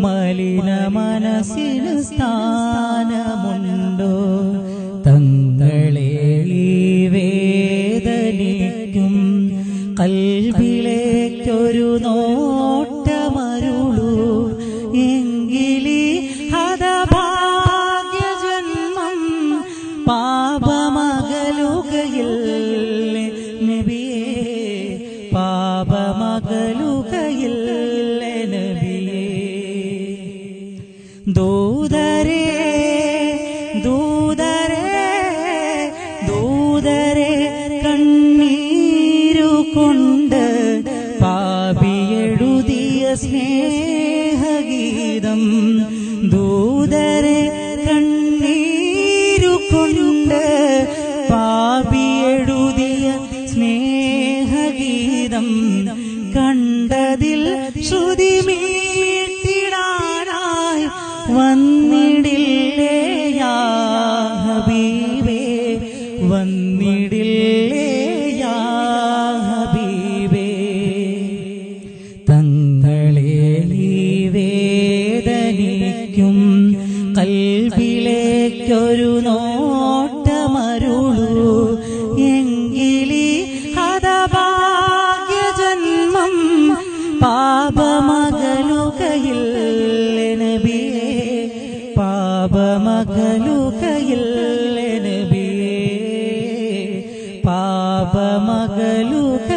മലിന മനസ്സിന് സ്ഥാനമുണ്ടോ? തങ്ങളെ വേദനിക്കും കൽവിലേക്കൊരു നോട്ടമരുളൂ. എങ്കിലി ഹതഭാഗ്യജന്മം പാപമകലുകയിൽ നബിയേ പാപമകലുകയിൽ ദൂതരേ ദൂതരേ ദൂതരേ കണ്ണീരു സ്നേഹഗീതം കണ്ണീരു സ്നേഹഗീതം കണ്ടതിൽ മീട്ടിടാനായി കൽവിലേക്കൊരു നോട്ടമരുളൂ. എങ്കിലി ഹതഭാഗ്യജന്മം പാപമകലുകയിൽ നബിയെ പാപമകലുകയിൽ നബിയെ പാപമകലുക